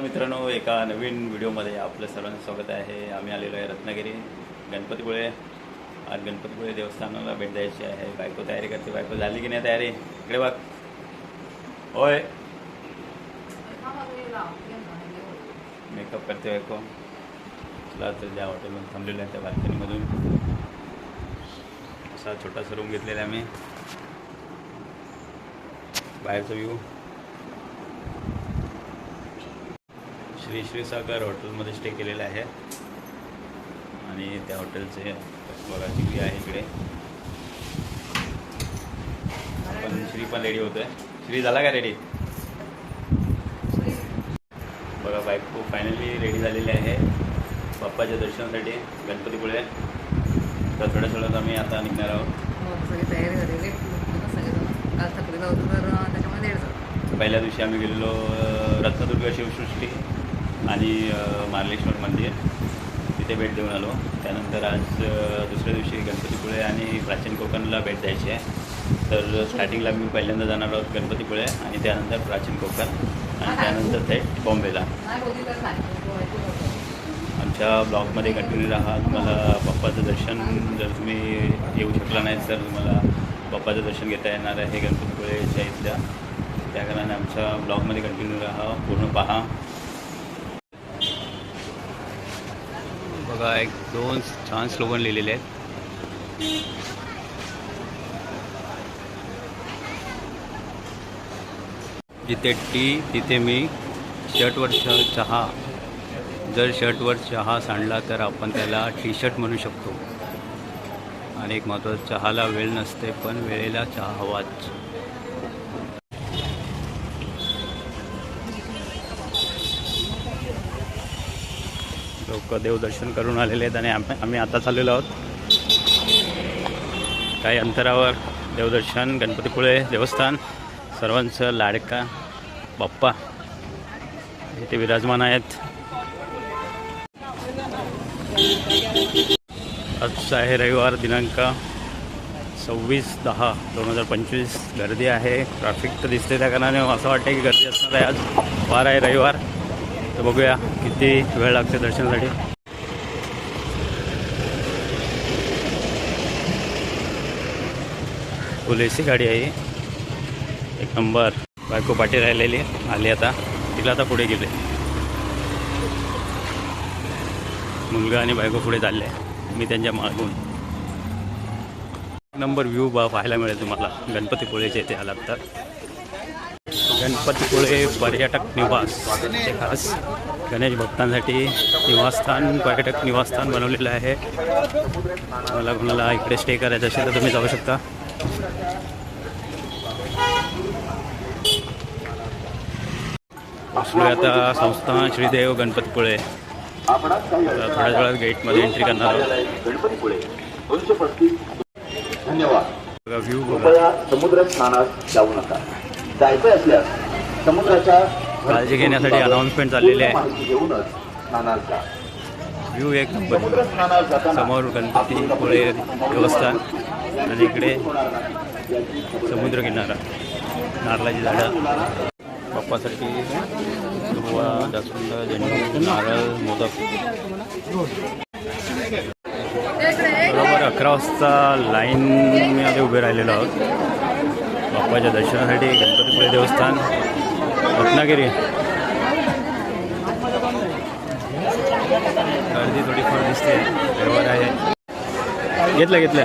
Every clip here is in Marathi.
मित्रांनो एका नवीन व्हिडिओमध्ये आपलं सर्वांचं स्वागत आहे. आम्ही आलेलो आहे रत्नागिरी. गणपतीपुळे आज गणपतीपुळे देवस्थानाला भेट द्यायची आहे. बायको तयारी करते. बायको झाली की नाही तयारी? इकडे बघ. होय. मेकअप करते बायको. चला तर ज्या हॉटेलमध्ये थांबलेलं आहे त्या बाल्कनीमधून. असा छोटासा रूम घेतलेला आहे आम्ही. बाहेरचा व्ह्यू श्री श्री सागर हॉटेलमध्ये स्टे केलेलं आहे. आणि त्या हॉटेलचे बघा टी आहे इकडे. पण श्री पण रेडी होतोय. श्री झाला का रेडी बघा बायको फायनली रेडी झालेली आहे. बाप्पाच्या दर्शनासाठी गणपतीपुळे. तर थोड्या थोड्यात आम्ही आता निघणार आहोत. हो, सगळी तयारी झालेली आहे. सगळेजण काल थकलेला होतो तर अं, त्याच्यामध्ये लेट झालं. पहिल्या दिवशी आम्ही गेलेलो रत्नदुर्ग शिवसृष्टी. आणि मार्लेश्वर मंदिर. तिथे भेट देऊन आलो. त्यानंतर आज दुसऱ्या दिवशी गणपतीपुळे आणि प्राचीन कोकणला भेट द्यायची आहे. तर स्टार्टिंगला मी पहिल्यांदा जाणार आहोत गणपतीपुळे आणि त्यानंतर प्राचीन कोकण आणि त्यानंतर थेट बॉम्बेला. आमच्या ब्लॉगमध्ये कंटिन्यू राहा. तुम्हाला बाप्पाचं दर्शन जर तुम्ही येऊ शकला नाही तर तुम्हाला बाप्पाचं दर्शन घेता येणार आहे गणपतीपुळेच्या इथल्या. त्या कारणाने आमच्या ब्लॉगमध्ये कंटिन्यू राहा. पूर्ण पहा. बघा एक दोन छान स्लोगन लिहिलेले आहेत. जिथे टी तिथे मी शर्टवर श चहा. जर शर्टवर चहा सांडला तर आपण त्याला टी शर्ट म्हणू शकतो. आणि एक महत्त्वाचं चहाला वेळ नसते पण वेळेला चहा हवाच. लोक देवदर्शन करून आलेले आहेत आणि आम्ही आम्ही आता चाललेलो आहोत. काही अंतरावर देवदर्शन गणपतीपुळे देवस्थान सर्वांचं लाडका बाप्पा इथे विराजमान आहेत. आज आहे रविवार दिनांक सव्वीस दहा दोन हजार पंचवीस. गर्दी आहे. ट्रॅफिक तर दिसते त्या कारणाने. असं वाटतं की गर्दी असणार आहे आज. वार आहे रविवार. तर बघूया किती वेळ लागते दर्शनासाठी. फुल ए सी गाडी आहे एक नंबर. बायको पाठी राहिलेली आली आता. तिला आता पुढे गेले. मुलगा आणि बायको पुढे चालले. मी त्यांच्या मागून. एक नंबर व्ह्यू बा पाहायला मिळेल तुम्हाला. गणपतीपुळेचे इथे आलात तर. गणपतीपुळे पर्यटक निवास. ते खास गणेश भक्तांसाठी निवासस्थान पर्यटक निवासस्थान बनवलेलं आहे. मला कोणाला इकडे स्टे करायचं असेल तर तुम्ही जाऊ शकता. आता संस्थान श्रीदेव गणपतीपुळे. आता थोड्या वेळात गेटमध्ये एंट्री करणार आहोत. धन्यवाद. कृपया समुद्र स्नानास जाऊ नका. जायचे असल्यास समुद्राच्या काळजी घेण्यासाठी announcement चाललेली आहे. घेऊनच स्नानास जा. व्ह्यू एक नंबर समोर गणपती जाताना समोर देवस्थान आणि इकडे समुद्र किनारा. नारळाची झाडं. बाप्पासाठी दुर्वा जास्वंद झेंडू नारळ मोदक. बरोबर अकरा वाजता लाईनमध्ये उभे राहिलेलो आहोत. बाप्पाच्या दर्शनासाठी गणपतीपुळे देवस्थान रत्नागिरी. गर्दी थोडीफार दिसते. रविवार आहे. घेतलं घेतलं.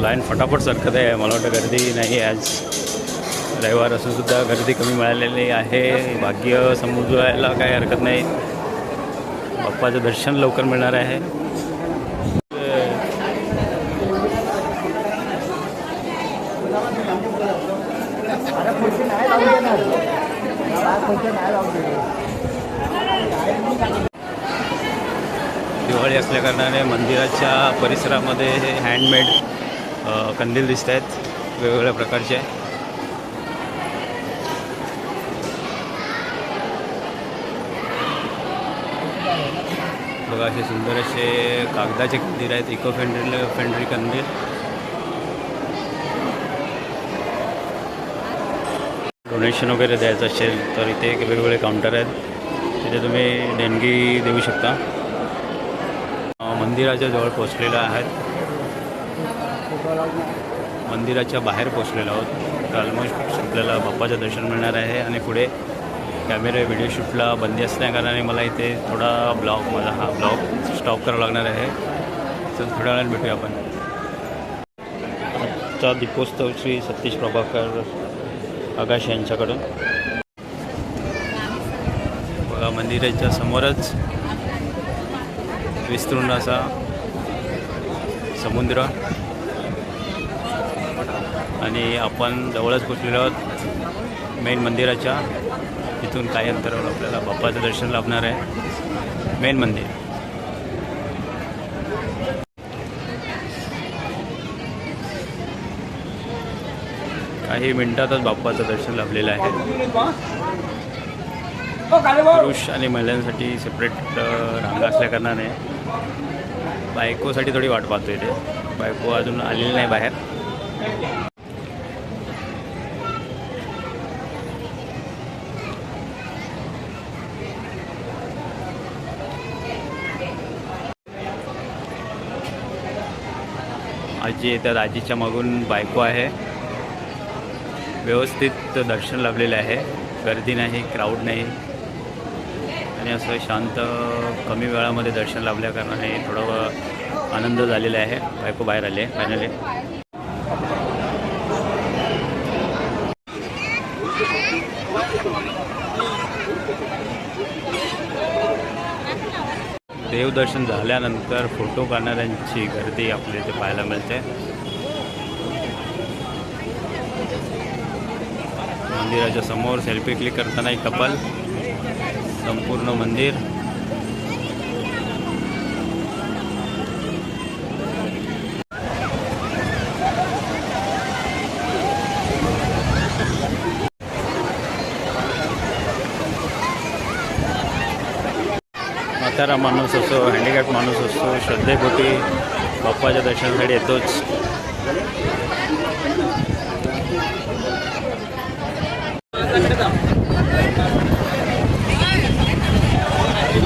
लाईन फटाफट सरकत आहे. मला वाटतं गर्दी नाही आज. रविवार असून सुद्धा गर्दी कमी मिळालेली आहे. भाग्य समजायला काही हरकत नाही. बाप्पाचं दर्शन लवकर मिळणार आहे. दिवाळी असल्याकारणाने मंदिराच्या परिसरामध्ये हे हँडमेड कंदील दिसत आहेत वेगवेगळ्या प्रकारचे. बघा असे सुंदर असे कागदाचे कंदील आहेत इको फ्रेंडली फ्रेंडली कंदील. डोनेशन वगैरे द्यायचं असेल तर इथे एक वेगवेगळे काउंटर आहेत. तिथे तुम्ही देणगी देऊ शकता. मंदिराच्या जवळ पोचलेलो आहेत. मंदिराच्या बाहेर पोचलेलो आहोत. तर ऑलमोस्ट आपल्याला बाप्पाचं दर्शन मिळणार आहे आणि पुढे कॅमेरा व्हिडिओ शूटला बंदी असल्याकारणाने मला इथे थोडा ब्लॉग माझा हा ब्लॉग स्टॉप करावा लागणार आहे. तर थोड्या वेळात भेटूया आपण. आजचा दीपोत्सव श्री सतीश प्रभाकर आकाश यांच्याकडून. बघा मंदिराच्या समोरच विस्तृण असा समुद्र. आणि आपण जवळच पोचलेलो आहोत मेन मंदिराच्या. तिथून काही अंतरावर आपल्याला बाप्पाचं दर्शन लाभणार आहे. मेन मंदिर. काही मिनिटातच बाप्पाचं दर्शन लाभलेलं आहे. पुरुष आणि महिलांसाठी सेपरेट रांगा असल्याकारणाने बायकोसाठी थोडी वाट पाहतो इथे. बायको अजून आलेली नाही बाहेर. आजी येतात. आजीच्या मागून बायको आहे. व्यवस्थित दर्शन लाभलेलं आहे. गर्दी नाही क्राऊड नाही. आणि असं शांत कमी वेळामध्ये दर्शन लाभल्या कारणाने थोडं आनंद झालेला आहे. बायको बाहेर आले फायनली देवदर्शन झाल्यानंतर फोटो काढणाऱ्यांची गर्दी आपल्या इथे पाहायला मिळते. मंदिराच्या समोर सेल्फी क्लिक करताना एक कपल संपूर्ण मंदिर. म्हातारा माणूस असो हँडिकॅप माणूस असो श्रद्धेपोटी बाप्पाच्या दर्शनासाठी येतोच.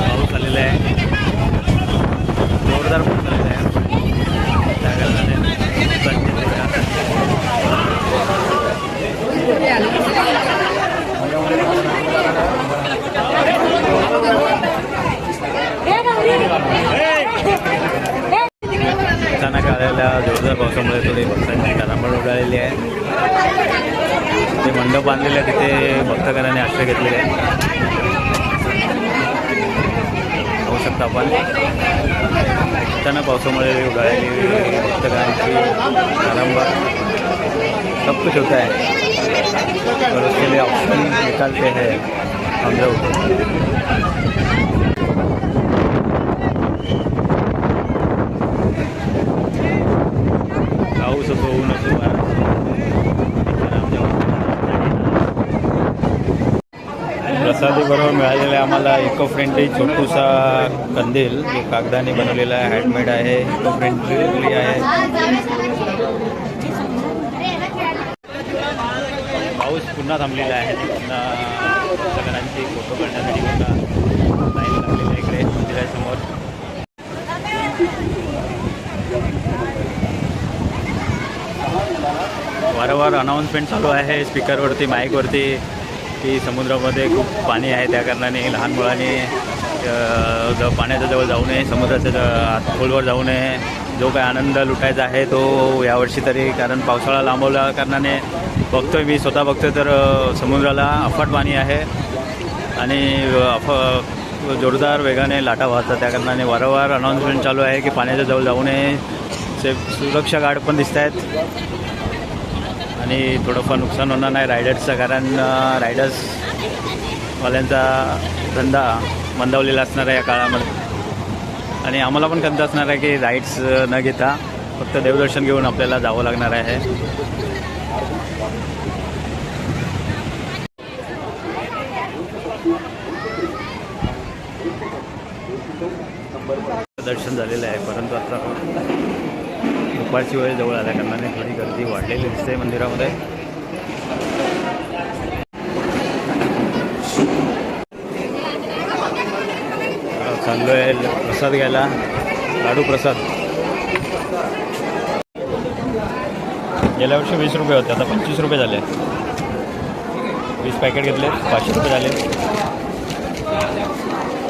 पाऊस आलेला आहे जोरदार पाऊस आलेला आहे. अचानक आलेल्या जोरदार पावसामुळे थोडी भक्तांची घरामळ उडालेली आहे. ते मंडप बांधलेले आहे तिथे भक्तगणाने आश्रय घेतलेले आहे पाहू शकता आपण. अचानक पावसामुळे उडालेली भक्तगणांची घरांबर सब कुछ होता है और उसके लिए ऑप्शन निकालते हैं हम लोग पाऊस असो ऊन असो बरोबर मिळालेला आहे आम्हाला इको फ्रेंडली छोटूसा कंदील जो कागदाने बनवलेला आहे हँडमेड आहे इको फ्रेंडली आहे. पाऊस पुन्हा थांबलेला आहे. पुन्हा सगळ्यांची फोटो काढण्यासाठी पुन्हा लाईन लागलेली आहे इकडे मंदिरासमोर. वारंवार अनाऊन्समेंट चालू आहे स्पीकरवरती माईकवरती की समुद्रामध्ये खूप पाणी आहे त्या कारणाने लहान मुलांनी ज- पाण्याच्या जवळ जाऊ नये समुद्राच्या आत खोलवर जाऊ नये. जो काय आनंद लुटायचा आहे तो यावर्षी तरी कारण पावसाळा लांबवल्या कारणाने बघतोय मी स्वतः बघतोय तर समुद्राला अफाट पाणी आहे. आणि अफ जोरदार वेगाने लाटा वाहतात त्या कारणाने वारंवार अनाऊन्समेंट चालू आहे की पाण्याच्या जवळ जाऊ नये. सेफ सुरक्षा गार्ड पण दिसत आहेत आणि थोडंफार नुकसान होणार नाही. रायडर्सचं कारण रायडर्सवाल्यांचा धंदा मंदावलेला असणार आहे या काळामध्ये. आणि आम्हाला पण खंत असणार आहे की राईड्स न घेता फक्त देवदर्शन घेऊन आपल्याला जावं लागणार आहे. दर्शन झालेलं आहे परंतु आता दुपारची वेळ जवळ आल्या कारणाने थोडी गर्दी वाढलेली दिसते मंदिरामध्ये. चाललो आहे प्रसाद घ्यायला. लाडू प्रसाद. गेल्या वर्षी वीस रुपये होते आता पंचवीस रुपये झाले. वीस पॅकेट घेतले पाचशे रुपये झाले.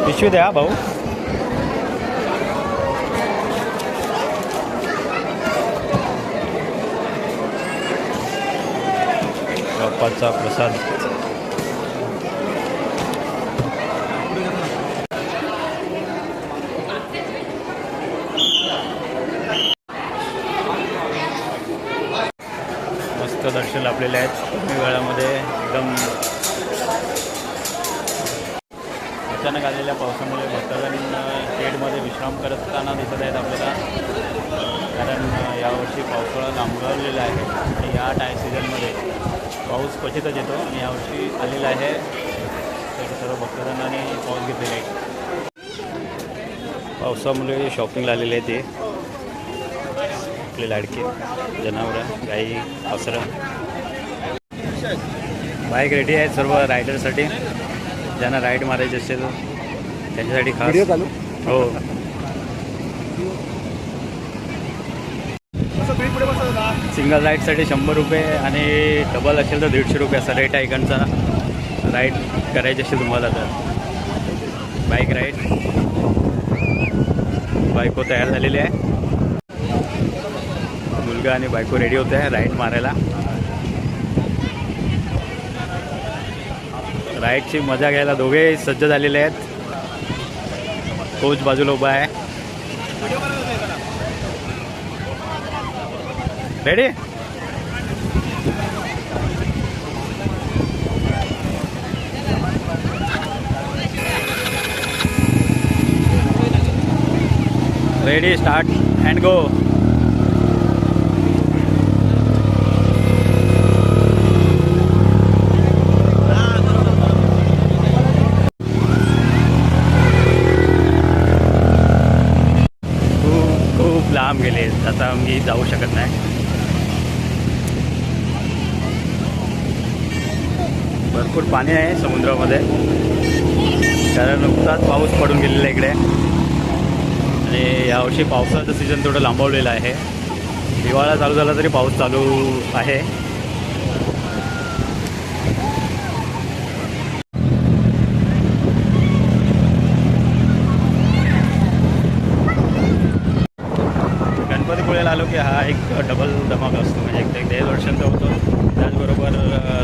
पिशवी द्या भाऊ. बाप्पाचा प्रसाद. मस्त दर्शन लाभलेले आहेत. कमी वेळामध्ये एकदम अचानक आलेल्या पावसामुळे भक्तजण शेडमध्ये विश्राम करताना दिसत आहेत आपल्याला. कारण यावर्षी पावसाळा लांबवलेला आहे. आणि या टाय सीझनमध्ये पाऊस क्वचितच येतो आणि यावर्षी आलेला आहे. तर सर्व भक्तजणांनी पाऊस घेतलेला आहे पावसामुळे शॉपिंगला आलेले आहे ते. आपले लाडके जनावरं गाई वासरं बाईक रेडी आहेत सर्व रायडरसाठी ज्यांना राईड मारायची असेल त्यांच्यासाठी खास. हो. सिंगल राईडसाठी शंभर रुपये आणि डबल असेल तर दीडशे रुपये असा रेट आहे इकडचा. राईड करायची असेल तुम्हाला तर. बाईक राईड बायको तयार झालेली आहे. मुलगा आणि बायको रेडी होते आहे राईड मारायला. राईडची मजा घ्यायला दोघे सज्ज झालेले आहेत. कोच बाजूला उभा आहे. Ready ready start and go खूप खूप लांब गेले आता जाऊ शकत नाही भरपूर पाणी आहे समुद्रामध्ये. कारण नुकताच पाऊस पडून गेलेला इकडे. आणि यावर्षी पावसाचं सीझन थोडं लांबवलेलं आहे. हिवाळा चालू झाला तरी पाऊस चालू आहे. गणपतीपुळेला आलो की हा एक डबल धमाका असतो. म्हणजे एक ते दीड वर्षांचा होतो. त्याचबरोबर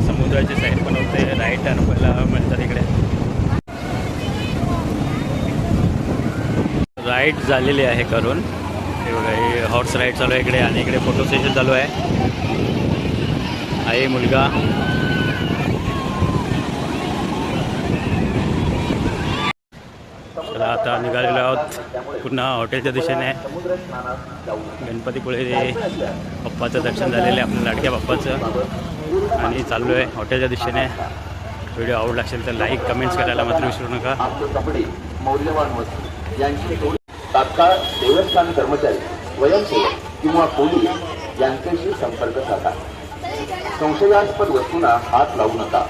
समुद्राची साईड पण होते राईट अनुभवायला मिळतात इकडे. राईड झालेली आहे करून. हे बघा हे हॉर्स राईड चालू आहे इकडे आणि इकडे फोटो सेशन चालू आहे. आई मुलगा चला आता निघालेलो आहोत. पुन्हा हॉटेलच्या दिशेने. गणपतीपुळे बाप्पाचं दर्शन झालेलं आहे आपल्या लाडक्या बाप्पाचं आणि चाललो आहे हॉटेलच्या दिशेने. व्हिडिओ आवडला असेल तर लाईक कमेंट्स करायला मात्र विसरू नका. तात्काळ देवस्थान कर्मचारी स्वयंसेवक किंवा पोलीस यांच्याशी संपर्क साधा. संशयास्पद वस्तूंना हात लावू नका.